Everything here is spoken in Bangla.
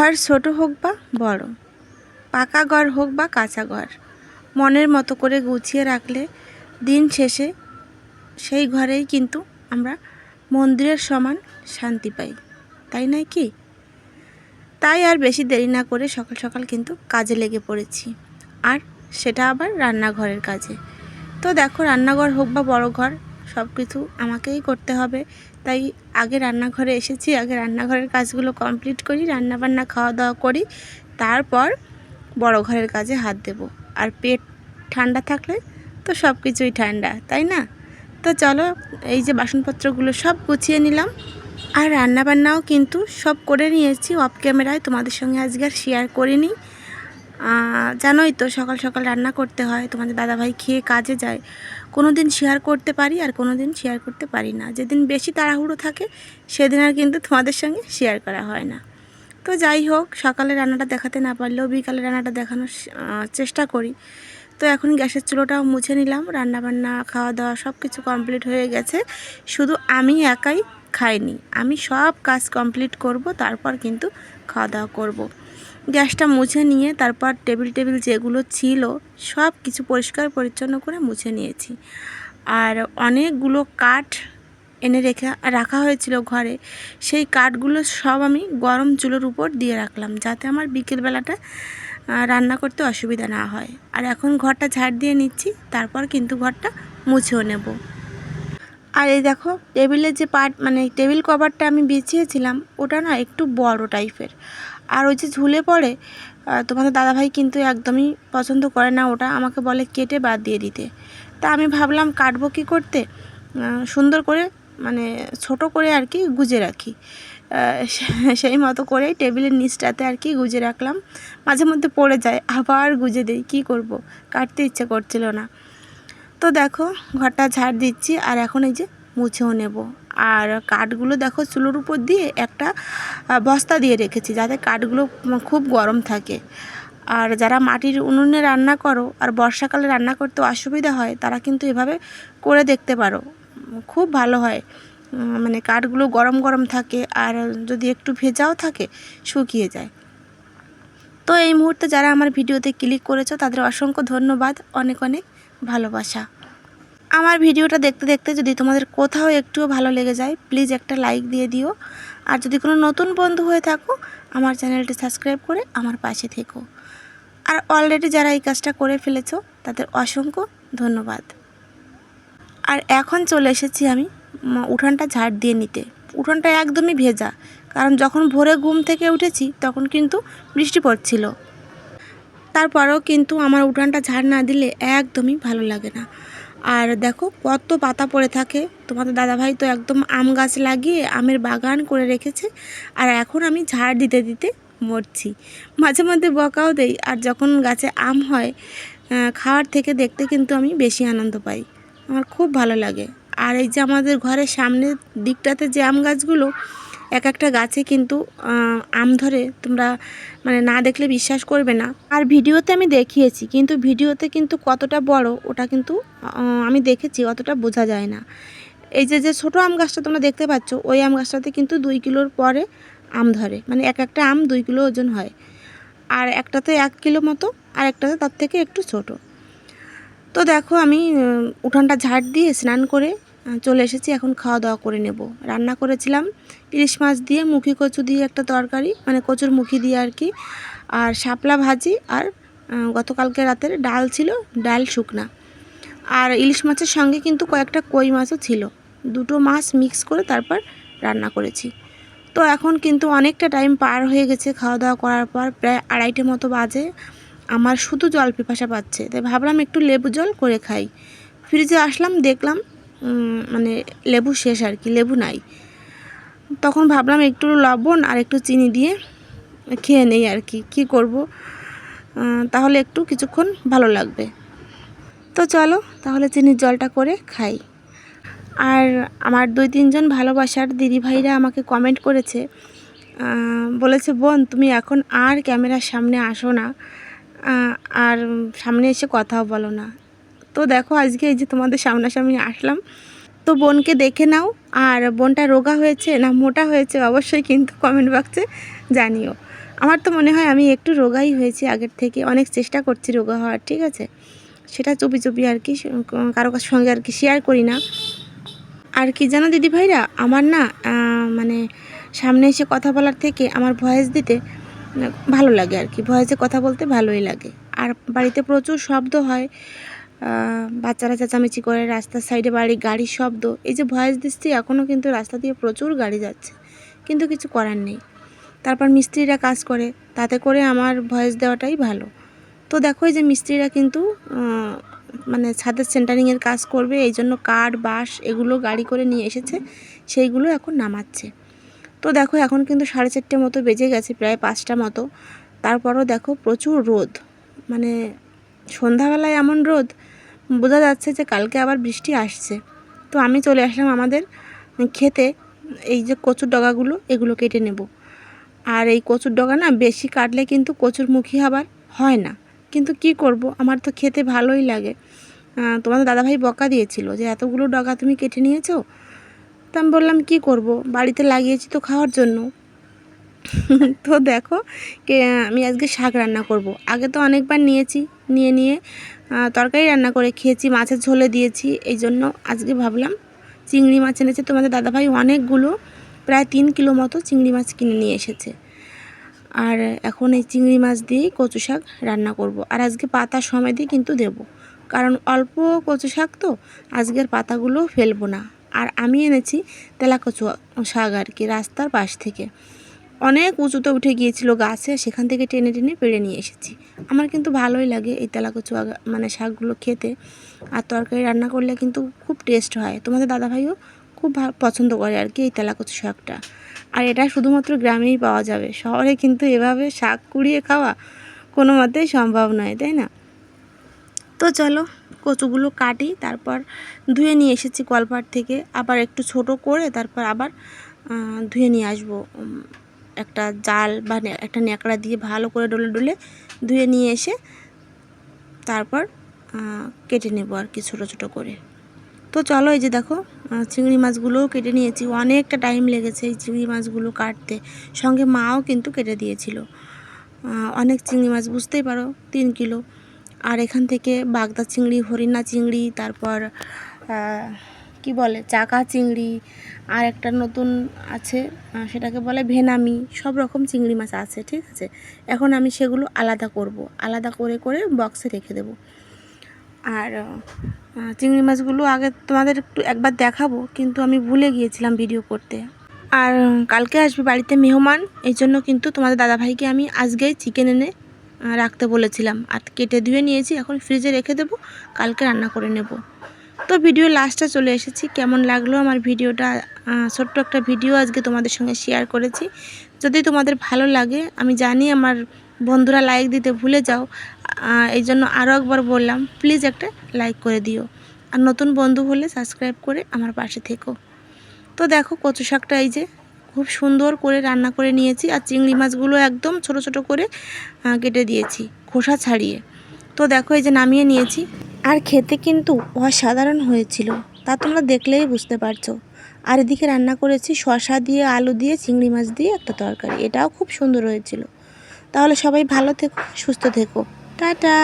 ঘর ছোট হোক বা বড়, পাকা ঘর হোক বা কাঁচা ঘর, মনের মতো করে গুছিয়ে রাখলে দিন শেষে সেই ঘরেই কিন্তু আমরা মন্দিরের সমান শান্তি পাই, তাই নয় কি? তাই আর বেশি দেরি না করে সকাল সকাল কিন্তু কাজে লেগে পড়েছি, আর সেটা আবার রান্নাঘরের কাজে। তো দেখো রান্নাঘর হোক বা বড় ঘর সব কিছু আমাকেই করতে হবে। তাই আগে রান্নাঘরে এসেছি, আগে রান্নাঘরের কাজগুলো কমপ্লিট করি রান্না বান্না খাওয়া দাওয়া করি, তারপর বড় ঘরের কাজে হাত দেব। আর পেট ঠান্ডা থাকলে তো সব কিছুই ঠান্ডা, তাই না? তো চলো, এই যে বাসনপত্রগুলো সব গুছিয়ে নিলাম। আর রান্না বান্নাও কিন্তু সব করে নিয়েছি অফ ক্যামেরায় তোমাদের সঙ্গে আজকে আর শেয়ার করিনি। জানোই তো সকাল সকাল রান্না করতে হয়, তোমাদের দাদাভাই খেয়ে কাজে যায়। কোনো দিন শেয়ার করতে পারি আর কোনো দিন শেয়ার করতে পারি না। যেদিন বেশি তাড়াহুড়ো থাকে, সেদিন আর কিন্তু তোমাদের সঙ্গে শেয়ার করা হয় না। তো যাই হোক সকালে রান্নাটা দেখাতে না পারলেও বিকালে রান্নাটা দেখানোর চেষ্টা করি। তো এখন গ্যাসের চুলোটাও মুছে নিলাম রান্না বান্না খাওয়া দাওয়া সব কিছু কমপ্লিট হয়ে গেছে। শুধু আমি একাই খাইনি, আমি সব কাজ কমপ্লিট করব, তারপর কিন্তু খাওয়া দাওয়া করব। গ্যাসটা মুছে নিয়ে তারপর টেবিল টেবিল যেগুলো ছিল সব কিছু পরিষ্কার পরিচ্ছন্ন করে মুছে নিয়েছি। আর অনেকগুলো কাঠ এনে রেখে রাখা হয়েছিল ঘরে। সেই কাঠগুলো সব আমি গরম চুলোর উপর দিয়ে রাখলাম যাতে আমার বিকেলবেলাটা রান্না করতে অসুবিধা না হয়। আর এখন ঘরটা ঝাড় দিয়ে নিচ্ছি, তারপর কিন্তু ঘরটা মুছেও নেব। আর এই দেখো, টেবিলের যে পাট মানে টেবিল কভারটা আমি বিছিয়েছিলাম, ওটা না একটু বড় টাইপের আর ওই যে ঝুলে পড়ে তোমাদের দাদাভাই কিন্তু একদমই পছন্দ করে না ওটা, আমাকে বলে কেটে বাদ দিয়ে দিতে। তা আমি ভাবলাম কাটবো কী করতে? সুন্দর করে মানে ছোট করে আর কি গুজে রাখি। সেই মতো করেই টেবিলের নিচটাতে আর কি গুজে রাখলাম। মাঝে মধ্যে পড়ে যায়, আবার গুজে দিই, কী করব? কাটতে ইচ্ছে করছিল না। তো দেখো, ঘরটা ঝাড় দিচ্ছি, আর এখন এই যে মুছেও নেব। আর কাঠগুলো দেখো চুলোর উপর দিয়ে একটা বস্তা দিয়ে রেখেছি যাতে কাঠগুলো খুব গরম থাকে। আর যারা মাটির উনুনে রান্না করো আর বর্ষাকালে রান্না করতে অসুবিধা হয়, তারা কিন্তু এভাবে করে দেখতে পারো। খুব ভালো হয়। মানে কাঠগুলো গরম গরম থাকে আর যদি একটু ভেজাও থাকে, শুকিয়ে যায়। তো এই মুহূর্তে যারা আমার ভিডিওতে ক্লিক করেছ, তাদের অসংখ্য ধন্যবাদ। অনেক অনেক ভালোবাসা। আমার ভিডিওটা দেখতে দেখতে যদি তোমাদের কোথাও একটুও ভালো লেগে যায় প্লিজ একটা লাইক দিয়ে দিও। আর যদি কোনো নতুন বন্ধু হয়ে থাকো, আমার চ্যানেলটি সাবস্ক্রাইব করে আমার পাশে থেকো। আর অলরেডি যারা এই কাজটা করে ফেলেছো, তাদের অসংখ্য ধন্যবাদ। আর এখন চলে এসেছি আমি উঠানটা ঝাড় দিয়ে নিতে। উঠানটা একদমই ভেজা, কারণ যখন ভোরে ঘুম থেকে উঠেছি, তখন কিন্তু বৃষ্টি পড়ছিল। তারপরেও কিন্তু আমার উঠানটা ঝাড় না দিলে একদমই ভালো লাগে না। আর দেখো, কত পাতা পড়ে থাকে। তোমাদের দাদাভাই তো একদম আম গাছ লাগিয়ে আমের বাগান করে রেখেছে। আর এখন আমি ঝাড় দিতে দিতে মরছি। মাঝে মধ্যে বকাও দেই, আর যখন গাছে আম হয় খাওয়ার থেকে দেখতে কিন্তু আমি বেশি আনন্দ পাই। আমার খুব ভালো লাগে। আর এই যে আমাদের ঘরের সামনের দিকটাতে যে আম গাছগুলো এক একটা গাছে কিন্তু আম ধরে তোমরা মানে না দেখলে বিশ্বাস করবে না। আর ভিডিওতে আমি দেখিয়েছি, কিন্তু ভিডিওতে কিন্তু কতটা বড় ওটা কিন্তু আমি দেখেছি, অতটা বোঝা যায় না। এই যে যে ছোটো আম গাছটা তোমরা দেখতে পাচ্ছ, ওই আম গাছটাতে কিন্তু দুই কিলোর পরে আম ধরে। মানে এক একটা আম দুই কিলো ওজন হয়। আর একটাতে এক কিলো মতো, আর একটাতে তার থেকে একটু ছোট। তো দেখো আমি উঠানটা ঝাড় দিয়ে স্নান করে চলে এসেছি, এখন খাওয়া দাওয়া করে নেব। রান্না করেছিলাম ইলিশ মাছ দিয়ে, মুখি কচু দিয়ে একটা তরকারি মানে কচুর মুখি দিয়ে আর কি। আর শাপলা ভাজি আর গতকালকে রাতের ডাল ছিল, ডাল শুকনা। আর ইলিশ মাছের সঙ্গে কিন্তু কয়েকটা কই মাছও ছিল। দুটো মাছ মিক্স করে তারপর রান্না করেছি। তো এখন কিন্তু অনেকটা টাইম পার হয়ে গেছে খাওয়া দাওয়া করার পর, প্রায় আড়াইটে মতো বাজে। আমার শুধু জল পিপাসা পাচ্ছে, তাই ভাবলাম একটু লেবু জল করে খাই। ফ্রিজে আসলাম, দেখলাম মানে লেবু শেষ আর কি, লেবু নাই। তখন ভাবলাম একটু লবণ আর একটু চিনি দিয়ে খেয়ে নেই আর কি, কী করব? তাহলে একটু কিছুক্ষণ ভালো লাগবে। তো চলো, তাহলে চিনির জলটা করে খাই। আর আমার দুই তিনজন ভালোবাসার দিদিভাইরা আমাকে কমেন্ট করেছে বলেছে, বোন, তুমি এখন আর ক্যামেরার সামনে আসো না আর সামনে এসে কথাও বলো না। তো দেখো আজকে এই যে তোমাদের সামনাসামনি আসলাম। তো বোনকে দেখে নাও, আর বোনটা রোগা হয়েছে না মোটা হয়েছে অবশ্যই কিন্তু কমেন্ট বক্সে জানিও। আমার তো মনে হয় আমি একটু রোগাই হয়েছি আগের থেকে, অনেক চেষ্টা করছি রোগা হওয়ার, ঠিক আছে? সেটা চুপি চুপি আর কি, কারও কার সঙ্গে আর কি শেয়ার করি না। আর কি জানো দিদি ভাইরা, আমার না মানে সামনে এসে কথা বলার থেকে আমার ভয়েস দিতে ভালো লাগে আর কি। ভয়েসে কথা বলতে ভালোই লাগে। আর বাড়িতে প্রচুর শব্দ হয় বাচ্চারা চেঁচামেচি করে, রাস্তার সাইডে বাড়ি গাড়ির শব্দ। এই যে ভয়েস দিচ্ছি এখনও কিন্তু রাস্তা দিয়ে প্রচুর গাড়ি যাচ্ছে। কিন্তু কিছু করার নেই। তারপর মিস্ত্রিরা কাজ করে, তাতে করে আমার ভয়েস দেওয়াটাই ভালো। তো দেখো এই যে মিস্ত্রিরা কিন্তু মানে ছাদের সেন্টারিংয়ের কাজ করবে, এই জন্য কাঠ, বাঁশ এগুলো গাড়ি করে নিয়ে এসেছে, সেইগুলো এখন নামাচ্ছে। তো দেখো এখন কিন্তু সাড়ে চারটে মতো বেজে গেছে, প্রায় পাঁচটা মতো। তারপরও দেখো প্রচুর রোদ। মানে সন্ধ্যাবেলায় এমন রোদ বোঝা যাচ্ছে যে কালকে আবার বৃষ্টি আসছে। তো আমি চলে আসলাম আমাদের খেতে। এই যে কচুর ডগাগুলো, এগুলো কেটে নেব। আর এই কচুর ডগা না, বেশি কাটলে কিন্তু কচুর মুখী আবার হয় না। কিন্তু কি করব? আমার তো খেতে ভালোই লাগে। তোমাদের দাদাভাই বকা দিয়েছিল যে, এতগুলো ডগা তুমি কেটে নিয়েছো? তো আমি বললাম, কি করব? বাড়িতে লাগিয়েছি তো খাওয়ার জন্য। তো দেখো আমি আজকে শাক রান্না করব। আগে তো অনেকবার নিয়েছি, নিয়ে নিয়ে তরকারি রান্না করে খেয়েছি, মাছের ঝোলে দিয়েছি, এই জন্য আজকে ভাবলাম চিংড়ি মাছ এনেছে। তোমাদের দাদাভাই অনেকগুলো, প্রায় তিন কিলো মতো চিংড়ি মাছ কিনে নিয়ে এসেছে। আর এখন এই চিংড়ি মাছ দিয়েই কচু শাক রান্না করব। আর আজকে পাতা সময় দিয়ে কিন্তু দেব। কারণ অল্প কচু শাক তো, আজকের পাতাগুলো ফেলব না। আর আমি এনেছি তেলা কচু শাক আর কি, রাস্তার পাশ থেকে। অনেক উঁচুতে উঠে গিয়েছিল গাছে, সেখান থেকে টেনে টেনে পেড়ে নিয়ে এসেছি। আমার কিন্তু ভালোই লাগে এই তেলা কচু আগা- মানে শাকগুলো খেতে। আর তরকারি রান্না করলে কিন্তু খুব টেস্ট হয়। তোমাদের দাদাভাইও খুব পছন্দ করে আর কি এই তেলা কচু শাকটা। আর এটা শুধুমাত্র গ্রামেই পাওয়া যাবে। শহরে কিন্তু এভাবে শাক কুড়িয়ে খাওয়া কোনো মতেই সম্ভব নয়, তাই না? তো চলো, কচুগুলো কাটি, তারপর ধুয়ে নিয়ে এসেছি কলপাট থেকে। আবার একটু ছোট করে তারপর আবার ধুয়ে নিয়ে আসব। একটা জাল বা একটা ন্যাকড়া দিয়ে ভালো করে ডলে ডলে ধুয়ে নিয়ে এসে তারপর কেটে নেব আর কি ছোটো ছোটো করে। তো চলো এই যে দেখো চিংড়ি মাছগুলোও কেটে নিয়েছি। অনেকটা টাইম লেগেছে এই চিংড়ি মাছগুলো কাটতে। সঙ্গে মাও কিন্তু কেটে দিয়েছিল। অনেক চিংড়ি মাছ বুঝতেই পারো, তিন কিলো। আর এখান থেকে বাগদা চিংড়ি, হরিণা চিংড়ি, তারপর কি বলে, চাকা, চিংড়ি আর একটা নতুন আছে সেটাকে বলে ভেনামি, সব রকম চিংড়ি মাছ আছে, ঠিক আছে? এখন আমি সেগুলো আলাদা করব, আলাদা করে করে বক্সে রেখে দেবো। আর চিংড়ি মাছগুলো আগে তোমাদের একটু একবার দেখাবো, কিন্তু আমি ভুলে গিয়েছিলাম ভিডিও করতে। আর কালকে আসবে বাড়িতে মেহমান, এই জন্য কিন্তু তোমাদের দাদাভাইকে আমি আজকেই চিকেন এনে রাখতে বলেছিলাম। আর কেটে ধুয়ে নিয়েছি, এখন ফ্রিজে রেখে দেবো, কালকে রান্না করে নেব। তো ভিডিও লাস্টে চলে এসেছি। কেমন লাগল আমার ভিডিওটা ছোট্ট একটা ভিডিও আজকে তোমাদের সঙ্গে শেয়ার করেছি। যদি তোমাদের ভালো লাগে, আমি জানি আমার বন্ধুরা লাইক দিতে ভুলে যাও। এই জন্য আরও একবার বললাম প্লিজ একটা লাইক করে দিও। আর নতুন বন্ধু হলে সাবস্ক্রাইব করে আমার পাশে থেকো। তো দেখো, কচু শাকটা এই যে খুব সুন্দর করে রান্না করে নিয়েছি আর চিংড়ি মাছগুলো একদম ছোট ছোট করে কেটে দিয়েছি খোসা ছাড়িয়ে। তো দেখো, এই যে নামিয়ে নিয়েছি। আর খেতে কিন্তু অসাধারণ হয়েছিল, তা তোমরা দেখলেই বুঝতে পারছ। আর এদিকে রান্না করেছি শশা দিয়ে, আলু দিয়ে, চিংড়ি মাছ দিয়ে একটা তরকারি, এটাও খুব সুন্দর হয়েছিল। তাহলে সবাই ভালো থেকো, সুস্থ থেকো। টাটা!